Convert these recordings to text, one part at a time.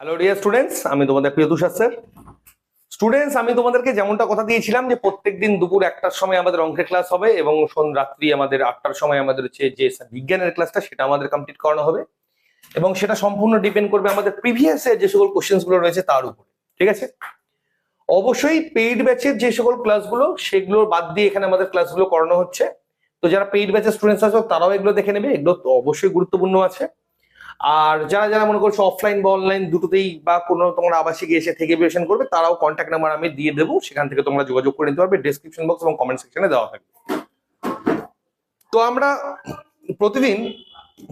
Hello dear students আমি তোমাদের প্রিয় তুষার স্যার স্টুডেন্টস আমি তোমাদেরকে যেমনটা কথা দিয়েছিলাম যে প্রত্যেকদিন দুপুর একটার সময় আমাদের অঙ্কের ক্লাস হবে এবং রাত্রি আমাদের আটটার সময় আমাদের হচ্ছে যে বিজ্ঞানের ক্লাসটা সেটা আমাদের কমপ্লিট করানো হবে। এবং সেটা সম্পূর্ণ ডিপেন্ড করবে আমাদের প্রিভিয়াস এর যে সকল কোশ্চেন্সগুলো রয়েছে তার উপরে। ঠিক আছে? অবশ্যই পেইড ব্যাচের যে সকল ক্লাসগুলো সেগুলো বাদ দিয়ে এখানে আমাদের ক্লাসগুলো করানো হচ্ছে। তো যারা পেইড ব্যাচের স্টুডেন্টস আছে, তারাও এগুলো দেখে নেবে। এগুলো অবশ্যই গুরুত্বপূর্ণ আছে। আর যারা যারা মনে করছ অফলাইন বা অনলাইন দুটোতেই বা কোনো তোমরা আবাসিক এসে থেকে প্রিপারেশন করবে, তারাও কন্ট্যাক্ট নাম্বার আমি দিয়ে দেবো, সেখান থেকে তোমরা যোগাযোগ করে নিতে পারবে ডেসক্রিপশন বক্স এবং কমেন্ট সেকশনে দেওয়া থাকবে। তো আমরা প্রতিদিন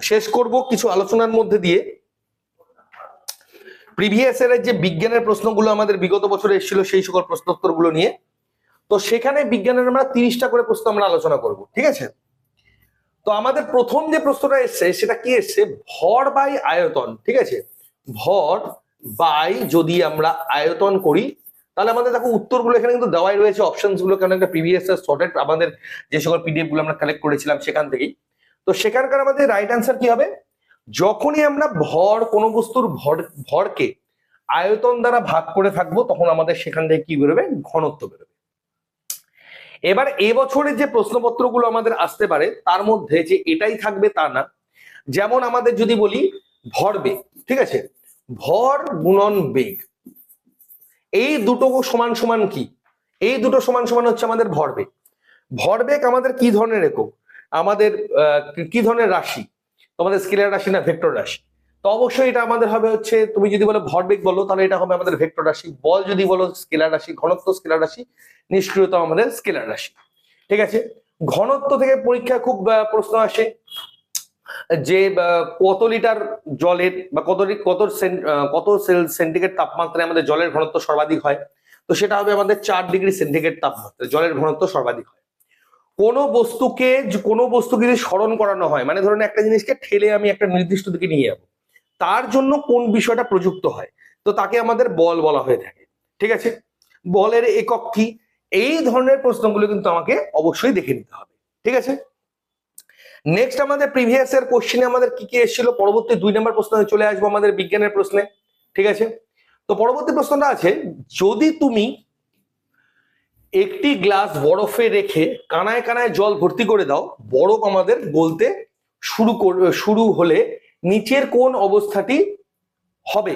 শেষ করব কিছু আলোচনার মধ্যে দিয়ে। প্রিভিয়াস এর যে বিজ্ঞানের প্রশ্নগুলো আমাদের বিগত বছরে এসেছিল, সেই সকল প্রশ্নোত্তরগুলো নিয়ে। তো সেখানে বিজ্ঞানের আমরা তিরিশটা করে প্রশ্ন আমরা আলোচনা করব, ঠিক আছে? তো আমাদের প্রথম যে প্রশ্নটা এসছে, সেটা কি এসছে? ভর বাই আয়তন, ঠিক আছে? ভর বাই যদি আমরা আয়তন করি, তাহলে আমাদের দেখো উত্তরগুলো এখানে কিন্তু দেওয়াই রয়েছে অপশনসগুলো কেন একটা প্রিভিয়াস সর্টেড আমাদের যে সকল পিডিএফগুলো আমরা কালেক্ট করেছিলাম সেখান থেকেই। তো সেখানকার আমাদের রাইট অ্যান্সার কি হবে? যখনই আমরা ভর, কোনো বস্তুর ভর, ভরকে আয়তন দ্বারা ভাগ করে থাকব, তখন আমাদের সেখান থেকে কি বেরোবে? ঘনত্ব বেরোবে। এবার এবছরের যে প্রশ্নপত্রগুলো আমাদের আসতে পারে, তার মধ্যে যে এটাই থাকবে তা না। যেমন আমাদের যদি বলি ভরবেগ ঠিক আছে? ভর গুণন বেগ। এই দুটো সমান সমান কি? এই দুটো সমান সমান হচ্ছে আমাদের ভরবেগ ভরবেগ আমাদের কি ধরনের একক? আমাদের কি ধরনের রাশি? তোমাদের স্কেলার রাশি না ভেক্টর রাশি? তো অবশ্যই এটা আমাদের হবে হচ্ছে, তুমি যদি বলো ভরবেগ বলো, তাহলে এটা হবে আমাদের ভেক্টর রাশি। বল যদি বলো স্কেলার রাশি, ঘনত্ব স্কেলার রাশি, নিষ্ক্রিয়তা আমাদের স্কেলার রাশি। ঠিক আছে? ঘনত্ব থেকে পরীক্ষা খুব প্রশ্ন আসে যে কত লিটার জলের বা কত কত কত সেন্টিগ্রেড তাপমাত্রায় আমাদের জলের ঘনত্ব সর্বাধিক হয়? তো সেটা হবে আমাদের চার ডিগ্রি সেন্টিগ্রেড তাপমাত্রা জলের ঘনত্ব সর্বাধিক হয়। কোনো বস্তুকে কোনো বস্তুকে যদি স্মরণ করানো হয় মানে ধরুন একটা জিনিসকে ঠেলে আমি একটা নির্দিষ্ট দিকে নিয়ে যাব তার জন্য কোন বিষয়টা প্রযুক্ত হয়? তো তাকে আমাদের বল বলা হয়ে থাকে। ঠিক আছে? বলের একক কি? এই ধরনের প্রশ্নগুলো কিন্তু আমাকে অবশ্যই দেখে নিতে হবে। ঠিক আছে? নেক্সট আমাদের প্রিভিয়াস এর কোশ্চেনে আমাদের কি কি এসেছিল? পরবর্তী দুই নম্বর প্রশ্নে চলে আসব আমাদের বিজ্ঞানের প্রশ্নে। ঠিক আছে? তো পরবর্তী প্রশ্নটা আছে, যদি তুমি একটি গ্লাস বরফে রেখে কানায় কানায় জল ভর্তি করে দাও, বরফ আমাদের গলতে শুরু শুরু হলে নিচের কোন অবস্থাটি হবে?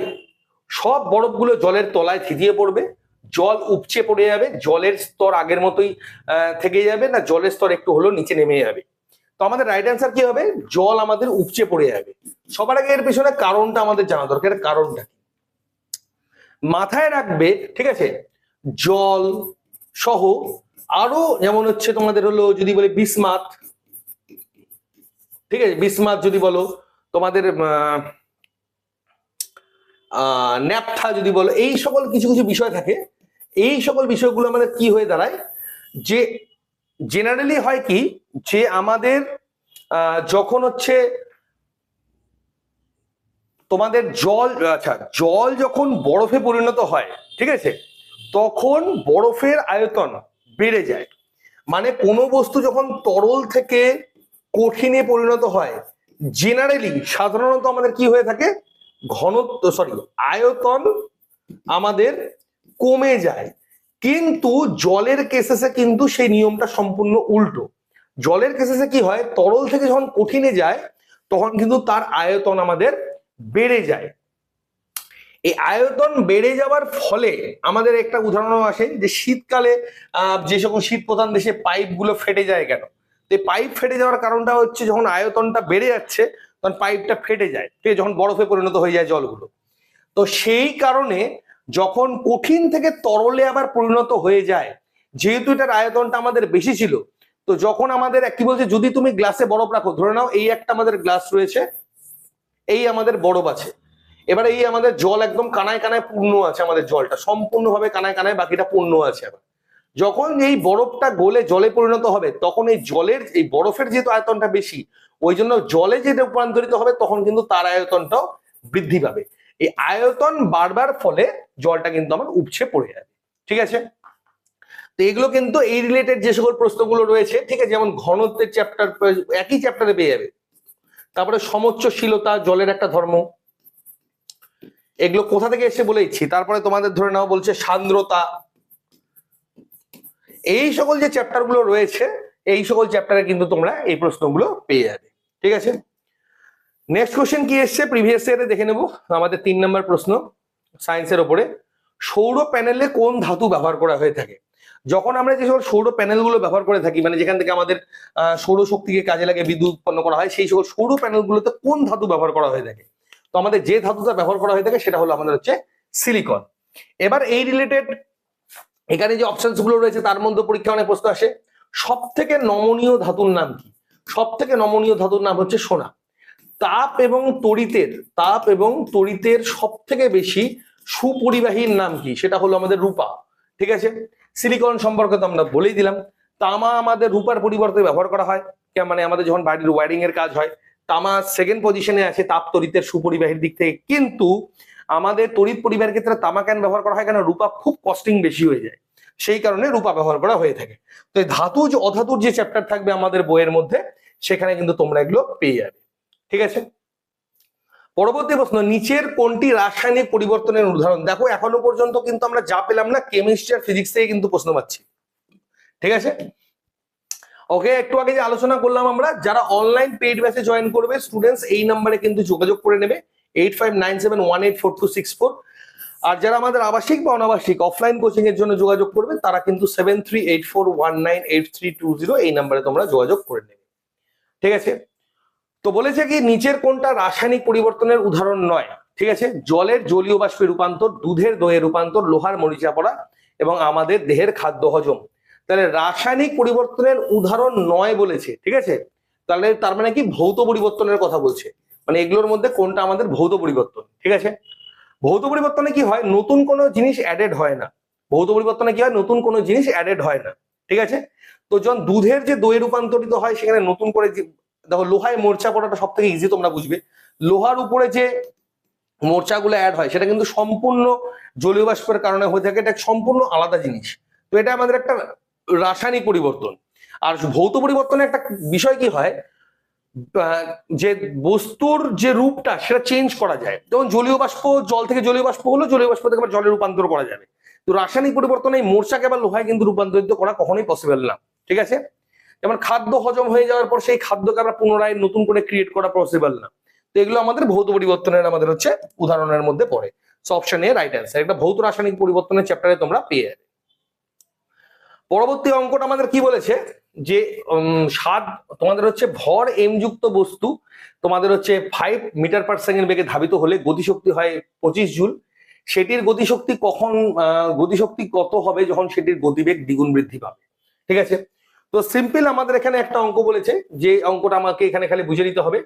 সব বরফগুলো জলের তলায় থিতিয়ে পড়বে, জল উপচে পড়ে যাবে, জলের স্তর আগের মতোই থেকে যাবে না, জলের স্তর একটু হলেও নিচে নেমে যাবে। তো আমাদের রাইট অ্যান্সার কি হবে? জল আমাদের উপচে পড়ে যাবে। সবার আগে এর পিছনে কারণটা আমাদের জানা দরকার কারণটা মাথায় রাখবে, ঠিক আছে? জল সহ আরও যেমন হচ্ছে তোমাদের হলো যদি বলে বিসমাত, ঠিক আছে? বিসমাত যদি বলো তোমাদের ন্যাপথা যদি বলো, এই সকল কিছু কিছু বিষয় থাকে, এই সকল বিষয়গুলো আমাদের কি হয়ে দাঁড়ায়? যে জেনারেলি হয় কি, যে আমাদের যখন হচ্ছে তোমাদের জল আচ্ছা জল যখন বরফে পরিণত হয়, ঠিক আছে? তখন বরফের আয়তন বেড়ে যায়। মানে কোনো বস্তু যখন তরল থেকে কঠিনে পরিণত হয় জেনারেলি সাধারণত আমাদের কি হয়ে থাকে? ঘনত্ব সরি আয়তন আমাদের কমে যায়। কিন্তু জলের কেসেসে কিন্তু সেই নিয়মটা সম্পূর্ণ উল্টো। জলের কেসেসে কি হয়? তরল থেকে যখন কঠিনে যায় তখন কিন্তু তার আয়তন আমাদের বেড়ে যায়। এই আয়তন বেড়ে যাওয়ার ফলে আমাদের একটা উদাহরণ আসে যে শীতকালে আহ, যে সকল শীত প্রধান দেশে পাইপগুলো ফেটে যায় কেন? এই পাইপ ফেটে যাওয়ার কারণটা হচ্ছে যখন আয়তনটা বেড়ে যাচ্ছে, তখন পাইপটা ফেটে যায়। ঠিক যখন বরফে পরিণত হয়ে যায় জলগুলো। তো সেই কারণে যখন কঠিন থেকে তরলে আবার পরিণত হয়ে যায়, যেহেতু এটার আয়তনটা আমাদের বেশি ছিল, তো যখন আমাদের কি বলছে, যদি তুমি গ্লাসে বরফ রাখো, ধরে নাও এই একটা আমাদের গ্লাস রয়েছে, এই আমাদের বরফ আছে। এবার এই আমাদের জল একদম কানায় কানায় পূর্ণ আছে আমাদের জলটা, সম্পূর্ণভাবে কানায় কানায় বাকিটা পূর্ণ আছে আবার। যখন এই বরফটা গলে জলে পরিণত হবে, তখন এই জলের, এই বরফের যেহেতু আয়তনটা বেশি, ওই জন্য জলে যে রূপান্তরিত হবে, তখন কিন্তু তার আয়তনটাও বৃদ্ধি পাবে। এই আয়তন বাড়বার ফলে জলটা কিন্তু আমার উপচে পড়ে যাবে। ঠিক আছে? তো এগুলো কিন্তু এই রিলেটেড যে সকল প্রশ্নগুলো রয়েছে, ঠিক আছে? যেমন ঘনত্বের চ্যাপ্টার একই চ্যাপ্টারে পেয়ে যাবে। তারপরে সমোচ্চশীলতা, জলের একটা ধর্ম। এগুলো কোথা থেকে এসে বলেইছি তারপরে তোমাদের ধরে নাও বলছে সান্দ্রতা। এই সকল যে চ্যাপ্টারগুলো রয়েছে, এই সকল চ্যাপ্টারে কিন্তু তোমরা এই প্রশ্নগুলো পেয়ে যাবে। ঠিক আছে? নেক্সট কোশ্চেন কি এসছে? প্রিভিয়াস ইয়ারে দেখে নেব। আমাদের তিন নম্বর প্রশ্ন সায়েন্সের ওপরে। সৌর প্যানেলে কোন ধাতু ব্যবহার করা হয়ে থাকে? যখন আমরা যে সকল সৌর প্যানেলগুলো ব্যবহার করে থাকি মানে যেখান থেকে আমাদের সৌরশক্তিকে কাজে লাগে, বিদ্যুৎ উৎপন্ন করা হয়, সেই সকল সৌর প্যানেলগুলোতে কোন ধাতু ব্যবহার করা হয়ে থাকে? তো আমাদের যে ধাতুটা ব্যবহার করা হয়ে থাকে, সেটা হলো আমাদের হচ্ছে সিলিকন এবার এই রিলেটেড এখানে যে অপশনসগুলো রয়েছে, তার মধ্যে পরীক্ষা অনেক প্রশ্ন আসে। সব থেকে নমনীয় ধাতুর নাম কি? সব থেকে নমনীয় ধাতুর নাম হচ্ছে সোনা। তাপ এবং তড়িতের, তাপ এবং তড়িতের সব থেকে বেশি সুপরিবাহীর নাম কি? সেটা হলো আমাদের রূপা। ঠিক আছে? সিলিকন সম্পর্কে তো আমরা বলেই দিলাম। তামা আমাদের রূপার পরিবর্তে ব্যবহার করা হয়। মানে আমাদের যখন বাড়ির ওয়ারিং এর কাজ হয়, তামা সেকেন্ড পজিশনে আছে তাপ, তড়িতের সুপরিবাহীর দিক থেকে। কিন্তু আমাদের তড়িৎ পরিবাহের ক্ষেত্রে তামা কেন ব্যবহার করা হয় কেন? রূপা খুব কস্টিং বেশি হয়ে যায়। সেই কারণে রূপা ব্যবহার করা হয়ে থাকে। তো এই ধাতুজ অধাতুর যে চ্যাপ্টার থাকবে আমাদের বইয়ের মধ্যে, সেখানে কিন্তু তোমরা এগুলো পেয়ে যাবে। ঠিক আছে? পরবর্তী প্রশ্ন, নিচের কোনটি রাসায়নিক পরিবর্তনের উদাহরণ? দেখো, এখনও পর্যন্ত কিন্তু আমরা যা পেলাম না কেমিস্ট্রি আর ফিজিক্স থেকে কিন্তু প্রশ্ন পাচ্ছি। ঠিক আছে? ওকে, একটু আগে যে আলোচনা করলাম আমরা, যারা অনলাইন পেইড ব্যাচে জয়েন করবে স্টুডেন্টস এই নাম্বারে কিন্তু যোগাযোগ করে নেবে। Eight five nine seven one eight four two six four আর যারা আমাদের আবাসিক বা অনাবাসিক অফলাইন কোচিং এর জন্য যোগাযোগ করবে তারা কিন্তু seven three eight four one nine eight three two zero এই নাম্বারে তোমরা যোগাযোগ করে নেবে। ঠিক আছে? তো বলেছে কি, নিচের কোনটা রাসায়নিক পরিবর্তনের উদাহরণ নয়। ঠিক আছে? জলের জলীয় বাষ্পে রূপান্তর, দুধের দইয়ে রূপান্তর, লোহার মরিচা পড়া এবং আমাদের দেহের খাদ্য হজম। তাহলে রাসায়নিক পরিবর্তনের উদাহরণ নয় বলেছে। ঠিক আছে? তাহলে তার মানে কি, ভৌত পরিবর্তনের কথা বলছে। মানে এগুলোর মধ্যে কোনটা আমাদের ভৌত পরিবর্তন, ঠিক আছে? ভৌত পরিবর্তনে কি হয়? নতুন কোনো জিনিস অ্যাডেড হয় না। ভৌত পরিবর্তনে কি হয়? নতুন কোনো জিনিস অ্যাডেড হয় না, ঠিক আছে? তো যখন দুধের যে দই রূপান্তরিত হয়, সেখানে নতুন করে দেখো, লোহায় মোর্চা পড়াটা সব থেকে ইজি তোমরা বুঝবে। লোহার উপরে যে মোর্চাগুলো অ্যাড হয়, সেটা কিন্তু সম্পূর্ণ জলীয় বাষ্পের কারণে হয়ে থাকে। এটা সম্পূর্ণ আলাদা জিনিস। তো এটা আমাদের একটা রাসায়নিক পরিবর্তন। আর ভৌত পরিবর্তনে একটা বিষয় কি হয়? যে বস্তুর যে রূপটা সেটা চেঞ্জ করা যায়। যেমন জলীয় বাষ্প, জল থেকে জলীয় বাষ্প হলো, জলীয় বাষ্প থেকে জলে রূপান্তর করা যাবে। তো রাসায়নিক পরিবর্তনে মোর্চাকে আবার লোহায় কিন্তু রূপান্তরিত করা কখনোই পসিবল না, ঠিক আছে? যেমন খাদ্য হজম হয়ে যাওয়ার পর সেই খাদ্যকে আমরা পুনরায় নতুন করে ক্রিয়েট করা পসিবল না। তো এগুলো আমাদের ভৌত পরিবর্তনের আমাদের হচ্ছে উদাহরণের মধ্যে পড়ে। So option A right answer একটা ভৌত রাসায়নিক পরিবর্তনের চ্যাপ্টারে তোমরা পেয়ে যাবে। পরবর্তী অঙ্কটা আমাদের কি বলেছে? যে সাত, তোমাদের হচ্ছে ভর এম যুক্ত বস্তু, তোমাদের হচ্ছে ফাইভ মিটার পার সেকেন্ড বেগে ধাবিত হলে গতিশক্তি হয় পঁচিশ জুল। সেটির গতিশক্তি কখন গতিশক্তি কত হবে যখন সেটির গতিবেগ দ্বিগুণ বৃদ্ধি পাবে? ঠিক আছে? তো সিম্পল আমাদের এখানে একটা অঙ্ক বলেছে, যে অঙ্কটা আমাকে এখানে খালি বুঝে নিতে হবে।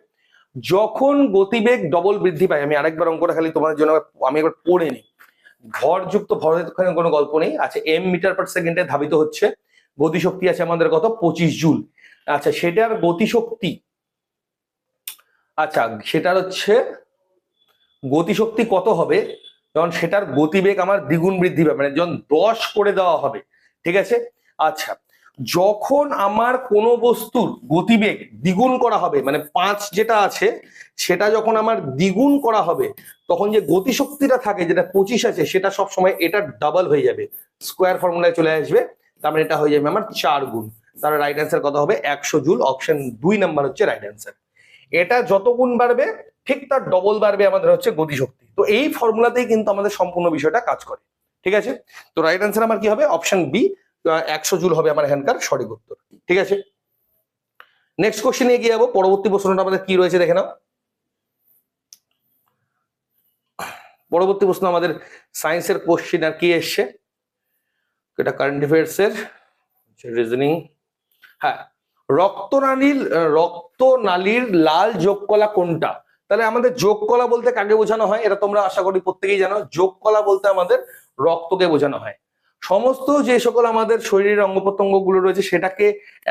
যখন গতিবেগ ডবল বৃদ্ধি পায়, আমি আরেকবার অঙ্কটা খালি তোমাদের জন্য আমি একবার পড়ে নিই। ভরযুক্ত ভরের কোনো গল্প নেই। আচ্ছা এম মিটার পার সেকেন্ডে ধাবিত হচ্ছে। গতিশক্তি আছে আমাদের কত? পঁচিশ জুল। আচ্ছা সেটার গতিশক্তি আচ্ছা সেটার হচ্ছে গতিশক্তি কত হবে? যখন সেটার গতিবেগ আমার দ্বিগুণ বৃদ্ধি পাবে মানে যখন দশ করে দেওয়া হবে, ঠিক আছে? আচ্ছা যখন আমার কোনো বস্তুর গতিবেগ দ্বিগুণ করা হবে মানে পাঁচ যেটা আছে, সেটা যখন আমার দ্বিগুণ করা হবে তখন যে গতিশক্তিটা থাকে, যেটা পঁচিশ আছে, সেটা সব সময় এটা ডাবল হয়ে যাবে। স্কোয়ার ফর্মুলায় চলে আসবে, তার মানে এটা হয়ে যাবে আমার চার গুণ। তার রাইট অ্যান্সার কত হবে? একশো জুল অপশন দুই নাম্বার হচ্ছে রাইট অ্যান্সার এটা যত গুণ বাড়বে, ঠিক তার ডবল বাড়বে আমাদের হচ্ছে গতিশক্তি। তো এই ফর্মুলাতেই কিন্তু আমাদের সম্পূর্ণ বিষয়টা কাজ করে। ঠিক আছে? তো রাইট অ্যান্সার আমার কি হবে? অপশন বি একশো জুল হবে আমার এখানকার সঠিক উত্তর। ঠিক আছে? নেক্সট কোশ্চেনে এগিয়ে যাব। পরবর্তী প্রশ্নটা আমাদের কি রয়েছে দেখে নাও। পরবর্তী প্রশ্ন, আমাদের সায়েন্সের কোশ্চেন আর কি এসছে? এটা কারেন্ট অ্যাফেয়ার্স এর রিজনিং হ্যাঁ রক্তনালীর রক্তনালীর লাল যোগকলা কোনটা? তাহলে আমাদের যোগকলা বলতে কাকে বোঝানো হয়? এটা তোমরা আশা করি প্রত্যেকেই জানো। যোগকলা বলতে আমাদের রক্তকে বোঝানো হয়। সমস্ত যে সকল আমাদের শরীরের অঙ্গ প্রত্যঙ্গগুলো রয়েছে, সেটাকে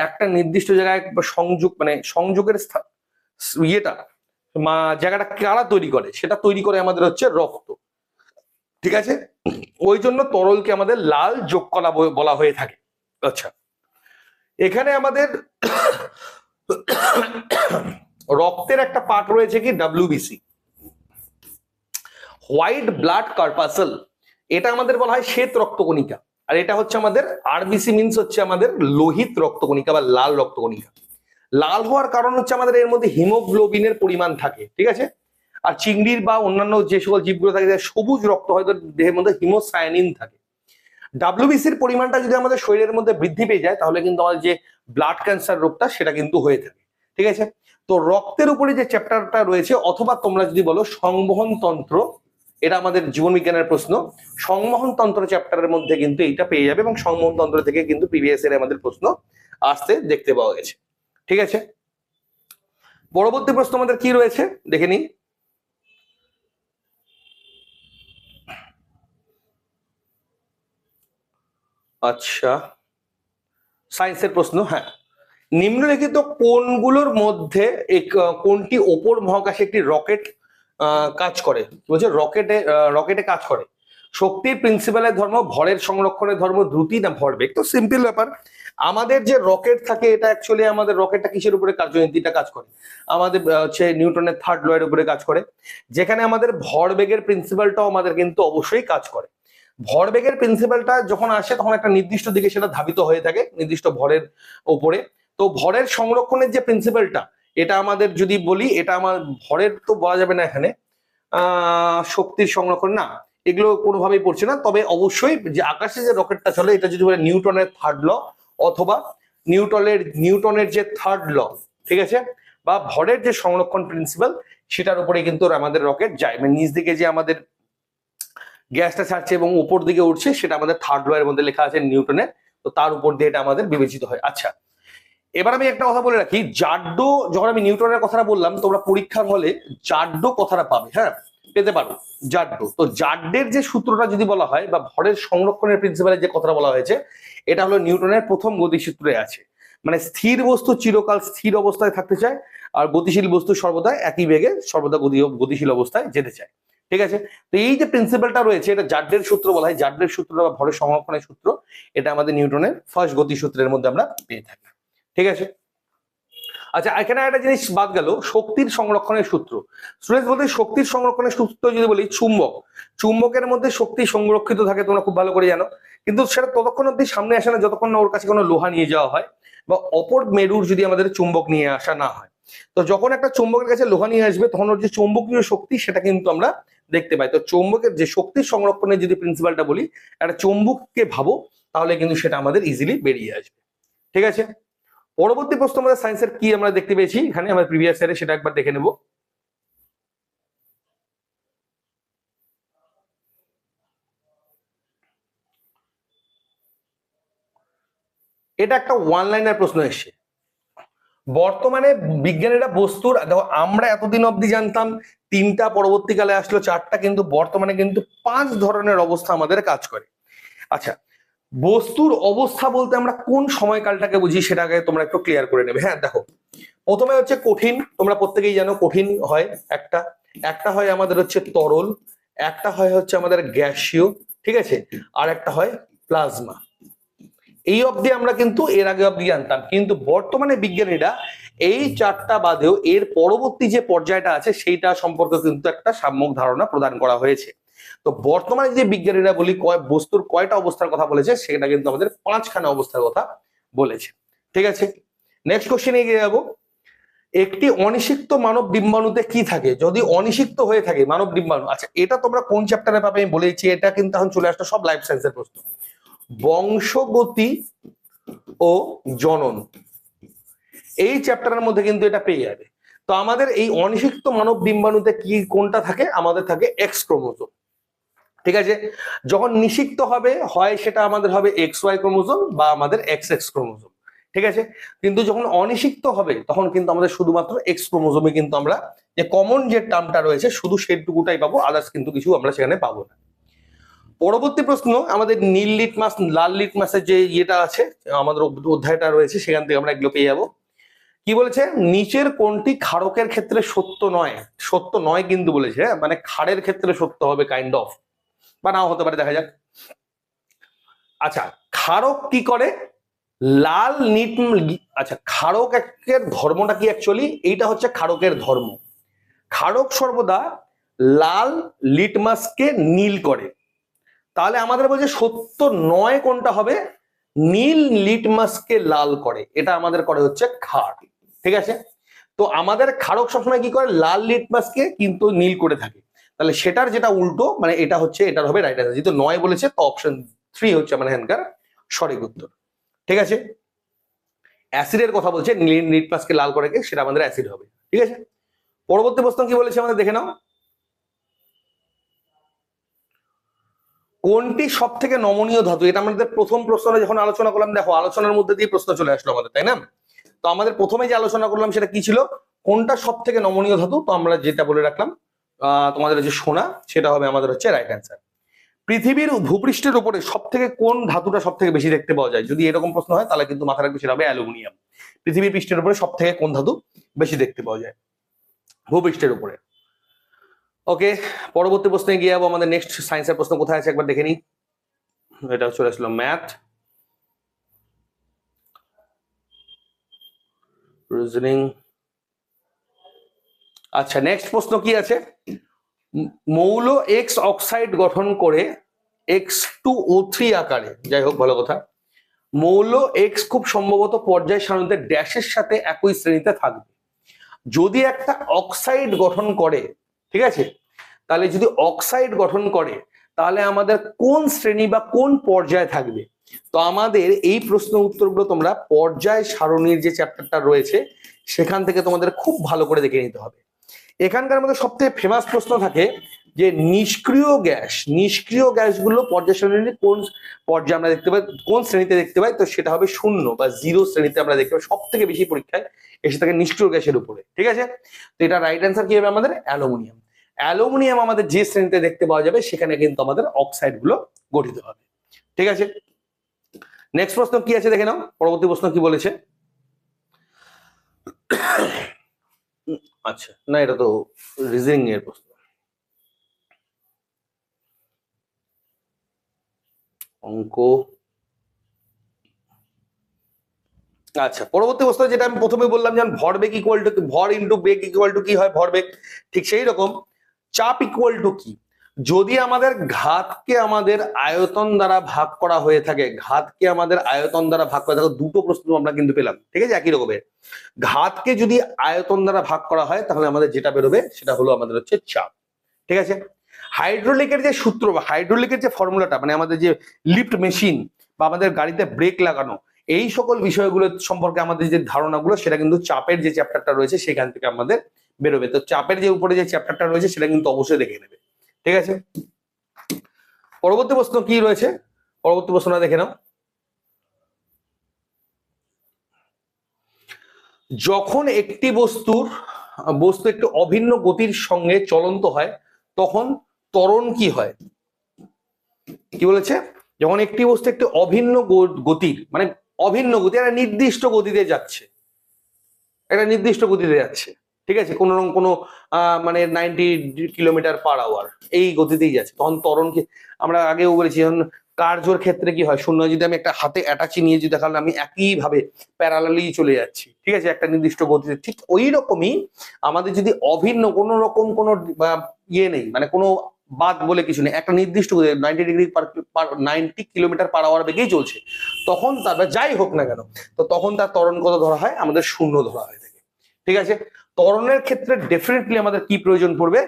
একটা নির্দিষ্ট জায়গায় সংযোগ মানে সংযোগের ইয়েটা জায়গাটা কারা তৈরি করে? সেটা তৈরি করে আমাদের হচ্ছে রক্ত। ঠিক আছে? ওই জন্য তরলকে আমাদের লাল যোগ কলা বলা হয়ে থাকে। আচ্ছা। এখানে আমাদের রক্তের একটা পার্ট রয়েছে কি? ডাব্লিউবিসি হোয়াইট ব্লাড কার্পাসেল এটা আমাদের বলা হয় শ্বেত রক্তকণিকা। আর এটা হচ্ছে আমাদের আরবিসি মিনস হচ্ছে আমাদের লোহিত রক্তকণিকা বা লাল রক্তকণিকা। লাল হওয়ার কারণ হচ্ছে আমাদের এর মধ্যে হিমোগ্লোবিনের পরিমাণ থাকে, ঠিক আছে? আর চিংড়ির বা অন্যান্য যে সকল জীবগুলো থাকে সবুজ রক্ত হয়তো দেহের মধ্যে হিমোসায়ানিন থাকে। ডাব্লিউবিসির পরিমাণটা যদি আমাদের শরীরের মধ্যে বৃদ্ধি পেয়ে যায়, তাহলে কিন্তু আমাদের যে ব্লাড ক্যান্সার রোগটা, সেটা কিন্তু হয়ে থাকে, ঠিক আছে? তো রক্তের উপরে যে চ্যাপ্টারটা রয়েছে, অথবা তোমরা যদি বলো সংবহন তন্ত্র, এটা আমাদের জীবন বিজ্ঞানের প্রশ্ন। সংবহন তন্ত্র চ্যাপ্টারের মধ্যে কিন্তু এইটা পেয়ে যাবে এবং সংবহন তন্ত্র থেকে কিন্তু প্রিভিয়াস এর আমাদের প্রশ্ন আসতে দেখতে পাওয়া গেছে। ঠিক আছে? পরবর্তী প্রশ্ন আমাদের কি রয়েছে? দেখে নিই। আচ্ছা সায়েন্সের প্রশ্ন হ্যাঁ। নিম্নলিখিত কোনগুলোর মধ্যে কোনটি ওপর মহাকাশে একটি রকেট কাজ করে। বলছে? রকেটে রকেটে কাজ করে। শক্তির প্রিন্সিপালের ধর্ম, ভরের সংরক্ষণের ধর্ম, দ্রুতি না ভরবেগ? তো সিম্পল ব্যাপার। আমাদের যে রকেট থাকে, এটা অ্যাকচুয়ালি আমাদের রকেটটা কিসের উপরে কার্যনীতিটা কাজ করে। আমাদের হচ্ছে নিউটনের থার্ড লয়ের উপরে কাজ করে। যেখানে আমাদের ভরবেগের প্রিন্সিপালটাও আমাদের কিন্তু অবশ্যই কাজ করে। ভরবেগের প্রিন্সিপালটা যখন আসে, তখন একটা নির্দিষ্ট দিকে সেটা ধাবিত হয়ে থাকে, নির্দিষ্ট ভরের উপরে। তো ভরের সংরক্ষণের যে প্রিন্সিপালটা এটা আমাদের যদি বলি, এটা আমার, ভরের তো বলা যাবে না এখানে। শক্তির সংরক্ষণ, না, এগুলো কোনোভাবেই পড়ছে না। তবে অবশ্যই যে আকাশে যে রকেটটা চলে, এটা যদি বলে নিউটনের থার্ড ল অথবা নিউটনের নিউটনের যে থার্ড ল ঠিক আছে? বা ভরের যে সংরক্ষণ প্রিন্সিপাল সেটার উপরে কিন্তু আমাদের রকেট যায়। মানে নিচ দিকে যে আমাদের গ্যাসটা ছাড়ছে এবং উপর দিকে উঠছে, সেটা আমাদের থার্ড ল এর মধ্যে লেখা আছে নিউটনের। তো তার উপর দিয়ে এটা আমাদের বিবেচিত হয়। আচ্ছা এবার আমি একটা কথা বলে রাখি। জাড্ডো, যখন আমি নিউটনের কথাটা বললাম, তোমরা পরীক্ষার হলে জাড্ডো কথাটা পাবে হ্যাঁ? পেতে পারো জাড্ডো। তো জাড্ডের যে সূত্রটা যদি বলা হয় বা ভরের সংরক্ষণের প্রিন্সিপালের যে কথাটা বলা হয়েছে, এটা হলো নিউটনের প্রথম গতিসূত্রে আছে। মানে স্থির বস্তু চিরকাল স্থির অবস্থায় থাকতে চায়, আর গতিশীল বস্তু সর্বদা একই বেগে সর্বদা গতি গতিশীল অবস্থায় যেতে চায়। ঠিক আছে? তো এই যে প্রিন্সিপালটা রয়েছে, এটা জাড্ডের সূত্র বলা হয়। জাড্ডের সূত্র বা ভরের সংরক্ষণের সূত্র, এটা আমাদের নিউটনের ফার্স্ট গতিসূত্রের মধ্যে আমরা পেয়ে থাকি। ঠিক আছে? আচ্ছা এখানে একটা জিনিস বাদ গেল, শক্তির সংরক্ষণের সূত্র। স্টুডেন্টস বলতে শক্তির সংরক্ষণের সূত্র যদি বলি, চুম্বক। চুম্বকের মধ্যে শক্তি সংরক্ষিত থাকে, তোমরা খুব ভালো করে জানো। কিন্তু সেটা ততক্ষণ অব্দি সামনে আসে না, যতক্ষণ না ওর কাছে কোনো লোহা নিয়ে যাওয়া হয় বা অপর মেরুর যদি আমাদের চুম্বক নিয়ে আসা না হয়। তো যখন একটা চুম্বকের কাছে লোহা নিয়ে আসবে, তখন ওর যে চৌম্বকীয় শক্তি, সেটা কিন্তু আমরা দেখতে পাই। তো চৌম্বকের যে শক্তির সংরক্ষণের যদি প্রিন্সিপালটা বলি, একটা চৌম্বককে ভাবো, তাহলে কিন্তু সেটা আমাদের ইজিলি বেরিয়ে আসবে। ঠিক আছে? পরবর্তী প্রশ্ন আমাদের সায়েন্সের কি আমরা দেখতে পেয়েছি? এখানে আমরা প্রিভিয়াস ইয়ারে সেটা একবার দেখে নেব। এটা একটা ওয়ান লাইনার প্রশ্ন এসছে। বর্তমানে বিজ্ঞানীরা বস্তুর, দেখো, আমরা এতদিন অবধি জানতাম, তিনটা পরবর্তীকালে আসলো, চারটা, কিন্তু বর্তমানে কিন্তু পাঁচ ধরনের অবস্থা আমাদের কাজ করে। আচ্ছা বস্তুর অবস্থা বলতে আমরা কোন সময়কালটাকে বুঝি সেটাকে তোমরা একটু ক্লিয়ার করে নেবে। হ্যাঁ দেখো, প্রথমে হচ্ছে কঠিন, তোমরা প্রত্যেকেই জানো কঠিন হয় একটা। একটা হয় আমাদের হচ্ছে তরল, একটা হয় হচ্ছে আমাদের গ্যাসীয়, ঠিক আছে? আর একটা হয় প্লাজমা। এই অবধি আমরা কিন্তু এর আগে অবধি জানতাম, কিন্তু বর্তমানে বিজ্ঞানীরা এই চারটা বাদেও এর পরবর্তী যে পর্যায়টা আছে, সেইটা সম্পর্কে কিন্তু একটা সাম্যক ধারণা প্রদান করা হয়েছে। তো বর্তমানে যে বিজ্ঞানীরা বলি কয় বস্তুর কয়টা অবস্থার কথা বলেছে, সেটা কিন্তু আমাদের পাঁচখানা অবস্থার কথা বলেছে। ঠিক আছে? নেক্সট কোশ্চেনে এগিয়ে যাব। একটি অনিষিক্ত মানব ডিম্বাণুতে কি থাকে? যদি অনিষিক্ত হয়ে থাকে, মানব ডিম্বাণু আচ্ছা এটা তোমরা কোন চ্যাপ্টারে পাবে? আমি বলেছি এটা কিন্তু এখন চলে আসলো সব লাইফ সায়েন্সের প্রশ্ন। বংশগতি ও জনন, এই চ্যাপ্টারের মধ্যে কিন্তু এটা পেয়ে যাবে। তো আমাদের এই অনিষিক্ত মানব ডিম্বাণুতে কি কোনটা থাকে? আমাদের থাকে এক্স ক্রোমোজোম ঠিক আছে? যখন নিষিক্ত হবে, হয় সেটা আমাদের হবে এক্স ওয়াই ক্রোমোজোম বা আমাদের এক্স এক্স ক্রোমোজোম। ঠিক আছে? কিন্তু যখন অনিষিক্ত হবে, তখন কিন্তু আমাদের শুধুমাত্র এক্স ক্রোমোজোমে কিন্তু আমরা যে কমন যে টার্মটা রয়েছে, শুধু সেটুকুটাই পাবো আদার্স কিন্তু কিছু আমরা সেখানে পাবো না। পরবর্তী প্রশ্ন, আমাদের নীল লিটমাস লাল লিটমাসের যে ইয়েটা আছে, আমাদের অধ্যায়টা রয়েছে, সেখান থেকে আমরা এগুলো পেয়ে যাব। কি বলেছে? নিচের কোনটি ক্ষারকের ক্ষেত্রে সত্য নয়? সত্য নয় কিন্তু বলেছে হ্যাঁ? মানে ক্ষারের ক্ষেত্রে সত্য হবে কাইন্ড অফ বা নাও হতে পারে, দেখা যাক। আচ্ছা ক্ষারক কি করে? লাল নিট আচ্ছা ক্ষারকের ধর্মটা কি অ্যাকচুয়ালি এইটা হচ্ছে ক্ষারকের ধর্ম। ক্ষারক সর্বদা লাল লিটমাসকে নীল করে। তাহলে আমাদের বলছে সত্য নয় কোনটা হবে? নীল লিটমাসকে লাল করে। এটা আমাদের করে হচ্ছে ক্ষার ঠিক আছে? তো আমাদের ক্ষারক সবসময় কি করে? লাল লিটমাসকে কিন্তু নীল করে থাকে। তাহলে সেটার যেটা উল্টো মানে এটা হচ্ছে, এটার হবে রাইট অ্যান্সার যেহেতু নয় বলেছে, তো অপশন থ্রি হচ্ছে আমার এখানকার সঠিক উত্তর। ঠিক আছে? অ্যাসিডের কথা বলছে নীল লিটমাসকে লাল করে? সেটা আমাদের অ্যাসিড হবে। ঠিক আছে? পরবর্তী প্রশ্ন কি বলেছে আমাদের? দেখে নাও। কোনটি সব থেকে নমনীয় ধাতু? এটা আমাদের প্রথম প্রশ্নে যখন আলোচনা করলাম, দেখো, আলোচনার মধ্যে দিয়ে প্রশ্ন চলে আসলো আমাদের, তাই না? তো আমাদের প্রথমে যে আলোচনা করলাম সেটা কি ছিল? কোনটা সব থেকে নমনীয় ধাতু? তো আমরা যেটা বলে রাখলাম তোমাদের যে সোনা, সেটা হবে আমাদের হচ্ছে রাইট অ্যান্সার পৃথিবীর ভূপৃষ্ঠের উপরে সব থেকে কোন ধাতুটা সব থেকে বেশি দেখতে পাওয়া যায়? যদি এরকম প্রশ্ন হয়, তাহলে কিন্তু মাথা রাখবে সেটা হবে অ্যালুমিনিয়াম। পৃথিবীর পৃষ্ঠের উপরে সব থেকে কোন ধাতু বেশি দেখতে পাওয়া যায়? ভূপৃষ্ঠের উপরে। ওকে, পরবর্তী প্রশ্নে গিয়ে যাব আমাদের নেক্সট সায়েন্সের প্রশ্ন কোথায় আছে একবার দেখে নিই। এটা চলে আসলো ম্যাথ রিজনিং আচ্ছা নেক্সট প্রশ্ন কি আছে? মৌল এক্স অক্সাইড গঠন করে এক্স টু ও থ্রি আকারে, যাই হোক, ভালো কথা। মৌল এক্স খুব সম্ভবত পর্যায় সারণীতে ড্যাশের সাথে একই শ্রেণীতে থাকবে। যদি একটা অক্সাইড গঠন করে, ঠিক আছে? তাহলে যদি অক্সাইড গঠন করে, তাহলে আমাদের কোন শ্রেণি বা কোন পর্যায়ে থাকবে? তো আমাদের এই প্রশ্ন উত্তরগুলো তোমরা পর্যায় সারণীর যে চ্যাপ্টারটা রয়েছে, সেখান থেকে তোমাদের খুব ভালো করে দেখে নিতে হবে। এখানকার মধ্যে সবথেকে ফেমাস প্রশ্ন থাকে যে নিষ্ক্রিয় গ্যাস, নিষ্ক্রিয় গ্যাসগুলো পর্যায় সারণীর কোন পর্যায়ে আমরা দেখতে পাই, কোন শ্রেণীতে দেখতে পাই, তো সেটা হবে শূন্য বা জিরো শ্রেণীতে আমরা দেখতে পাই সব থেকে বেশি পরীক্ষায় এসে থাকে নিষ্ক্রিয় গ্যাসের উপরে, ঠিক আছে? তো এটা রাইট অ্যান্সার কি হবে আমাদের? অ্যালুমিনিয়াম। অ্যালুমিনিয়াম আমাদের যে শ্রেণীতে দেখতে পাওয়া যাবে, সেখানে কিন্তু আমাদের অক্সাইডগুলো গঠিত হবে, ঠিক আছে? নেক্সট প্রশ্ন কি আছে দেখে নাও, পরবর্তী প্রশ্ন কি বলেছে? আচ্ছা। না, এটা তো রিজনিং এর প্রশ্ন। অঙ্ক। আচ্ছা পরবর্তী প্রশ্ন যেটা আমি প্রথমে বললাম যেমন ভরবেগ ইকুয়াল টু ভর ইন্টু বেগ ইকুয়াল টু কি হয় ভরবেগ ঠিক সেই রকম। চাপ ইকুয়াল টু কি? যদি আমাদের ঘাতকে আমাদের আয়তন দ্বারা ভাগ করা হয়ে থাকে, ঘাতকে আমাদের আয়তন দ্বারা ভাগ করা থাকে দুটো প্রশ্ন আমরা কিন্তু পেলাম, ঠিক আছে? একই রকমের। ঘাতকে যদি আয়তন দ্বারা ভাগ করা হয়, তাহলে আমাদের যেটা বেরোবে, সেটা হলো আমাদের হচ্ছে চাপ, ঠিক আছে? হাইড্রোলিকের যে সূত্র বা হাইড্রোলিকের যে ফর্মুলাটা মানে আমাদের যে লিফট মেশিন বা আমাদের গাড়িতে ব্রেক লাগানো, এই সকল বিষয়গুলো সম্পর্কে আমাদের যে ধারণাগুলো, সেটা কিন্তু চাপের যে চ্যাপ্টারটা রয়েছে, সেখান থেকে আমাদের বেরোবে। তো চাপের যে উপরে যে চ্যাপ্টারটা রয়েছে, সেটা কিন্তু অবশ্যই দেখে নেবে। ঠিক আছে? পরবর্তী প্রশ্ন কি রয়েছে? পরবর্তী প্রশ্নটা দেখে নাও। যখন একটি বস্তুর, বস্তু একটি অভিন্ন গতির সঙ্গে চলন্ত হয়, তখন ত্বরণ কি হয়? কি বলেছে? যখন একটি বস্তু একটি অভিন্ন গতির মানে অভিন্ন গতি, একটা নির্দিষ্ট গতিতে যাচ্ছে। একটা নির্দিষ্ট গতিতে যাচ্ছে। ঠিক আছে? কোনো রকম কোনো মানে নাইনটি কিলোমিটার পার আওয়ার এই গতিতেই যাচ্ছে। তখন ত্বরণ কি আমরা আগেও বলেছি, যখন কার্যর ক্ষেত্রে কি হয়, শূন্য যদি আমি একটা হাতে অ্যাটাচি নিয়ে যদি দেখালাম আমি একইভাবে প্যারালালি চলে যাচ্ছি, ঠিক আছে? একটা নির্দিষ্ট গতিতে। ঠিক ওই রকমই আমাদের যদি অভিন্ন কোনো রকম কোনো ইয়ে নেই মানে কোনো বাদ বলে কিছু নেই, একটা নির্দিষ্ট ninety degree per ninety kilometre per hour বেগেই চলছে, তখন তার যাই হোক না কেন, তো তখন তার ত্বরণ কত ধরা হয়? আমাদের শূন্য ধরা হয় থাকে। ঠিক আছে? ত্বরণের ক্ষেত্রে ডেফিনেটলি আমাদের কি প্রয়োজন পড়বে?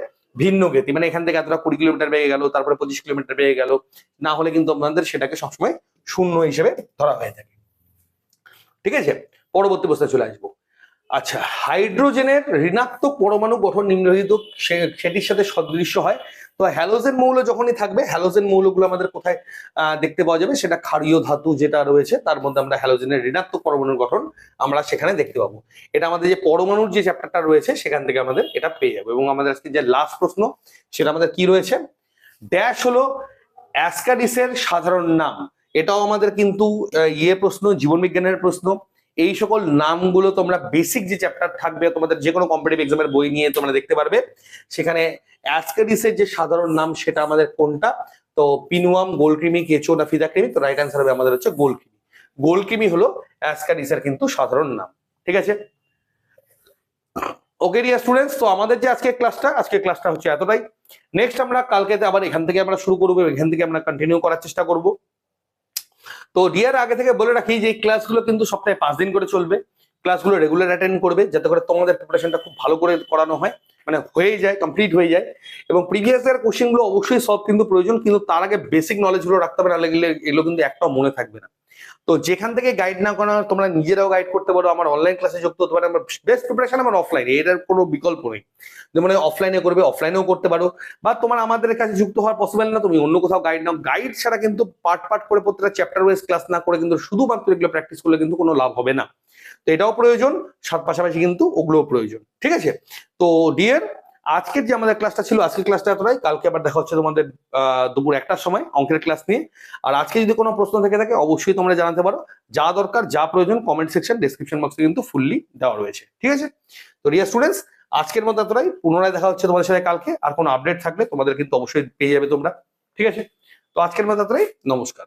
ভিন্ন গতি। মানে এখান থেকে এতটা কুড়ি কিলোমিটার বেগে গেল, তারপরে পঁচিশ কিলোমিটার বেগে গেল, না হলে কিন্তু আমাদের সেটাকে সবসময় শূন্য হিসেবে ধরা হয়ে থাকে। ঠিক আছে? পরবর্তী বস্তায় চলে আসব। আচ্ছা হাইড্রোজেনের ঋণাত্মক পরমাণু গঠন নিম্নলিখিত সেটির সাথে সদৃশ্য হয় তো হ্যালোজেন মৌল যখনই থাকবে হ্যালোজেন মৌলগুলো আমাদের কোথায় দেখতে পাওয়া যাবে? সেটা ক্ষারীয় ধাতু যেটা রয়েছে, তার মধ্যে আমরা হ্যালোজেনের ঋণাত্মক পরমাণুর গঠন আমরা সেখানে দেখতে পাবো। এটা আমাদের যে পরমাণুর যে চ্যাপ্টারটা রয়েছে, সেখান থেকে আমাদের এটা পেয়ে যাব। এবং আমাদের আজকে যে লাস্ট প্রশ্ন, সেটা আমাদের কি রয়েছে? ড্যাশ হলো অ্যাসকাডিসের সাধারণ নাম। এটাও আমাদের কিন্তু ইয়ে প্রশ্ন, জীবন বিজ্ঞানের প্রশ্ন। এই সকল নামগুলো তোমরা বেসিক যে চ্যাপ্টার থাকবে, তোমাদের যে কোনো কম্পিটিভ এক্সামের বই নিয়ে তোমরা দেখতে পারবে। সেখানে অ্যাসকাডিসের যে সাধারণ নাম, সেটা আমাদের কোনটা? তো পিনুয়াম গোলক্রিমি কেচো না ফিদাক্রিমি? তো রাইট অ্যান্সার হবে আমাদের হচ্ছে গোলক্রিমি গোলক্রিমি হলো অ্যাসকাডিসের কিন্তু সাধারণ নাম। ঠিক আছে? ওকে ডিয়ার স্টুডেন্টস তো আমাদের যে আজকে ক্লাসটা আজকে ক্লাসটা হচ্ছে এতটাই। নেক্সট আমরা কালকে আবার এখান থেকে আমরা শুরু করব এখান থেকে আমরা কন্টিনিউ করার চেষ্টা করব। তো ডিয়ার আগে থেকে বলে রাখি যে ক্লাসগুলো কিন্তু সপ্তাহে পাঁচ দিন করে চলবে। ক্লাসগুলো রেগুলার অ্যাটেন্ড করবে, যাতে করে তোমাদের প্রিপারেশনটা খুব ভালো করে করানো হয় মানে হয়ে যায় কমপ্লিট হয়ে যায়। এবং প্রিভিয়াস ইয়ার কোশ্চেনগুলো অবশ্যই সব কিন্তু প্রয়োজন, কিন্তু তার আগে বেসিক নলেজগুলো রাখতে হবে না লাগলে এগুলো কিন্তু একটাও মনে থাকবে না। তো যেখান থেকে গাইড না করা তোমরা নিজেরাও গাইড করতে পারো, আমার অনলাইন ক্লাসে যুক্ত হতে পারো, আমার বেস্ট প্রিপারেশন আমার অফলাইন এটার কোনো বিকল্প নেই। যেমন অফলাইনে করবে অফলাইনেও করতে পারো, বা তোমার আমাদের কাছে যুক্ত হওয়ার পসিবল না, তুমি অন্য কোথাও গাইড নাও। গাইড ছাড়া কিন্তু পার্ট পার্ট করে প্রত্যেকটা চ্যাপ্টার ওয়াইজ ক্লাস না করে কিন্তু শুধুমাত্র এগুলো প্র্যাকটিস করলে কিন্তু কোনো লাভ হবে না। তো এটাও প্রয়োজন সাথ পাশাপাশি কিন্তু ওগুলোও প্রয়োজন, ঠিক আছে? তো ডিয়ার আজকের যে আমাদের ক্লাসটা ছিল, আজকের ক্লাসটা এতটাই। কালকে আবার দেখা হচ্ছে তোমাদের দুপুর একটার সময় অঙ্কের ক্লাস নিয়ে। আর আজকে যদি কোনো প্রশ্ন থেকে থাকে, অবশ্যই তোমরা জানাতে পারো। যা দরকার, যা প্রয়োজন কমেন্ট সেকশন ডেসক্রিপশন বক্সে কিন্তু ফুললি দেওয়া রয়েছে। ঠিক আছে? তো রিয়া স্টুডেন্টস আজকের মতো এতটাই। পুনরায় দেখা হচ্ছে তোমাদের সাথে কালকে। আর কোনো আপডেট থাকলে তোমাদের কিন্তু অবশ্যই পেয়ে যাবে তোমরা। ঠিক আছে? তো আজকের মতো এতটাই। নমস্কার।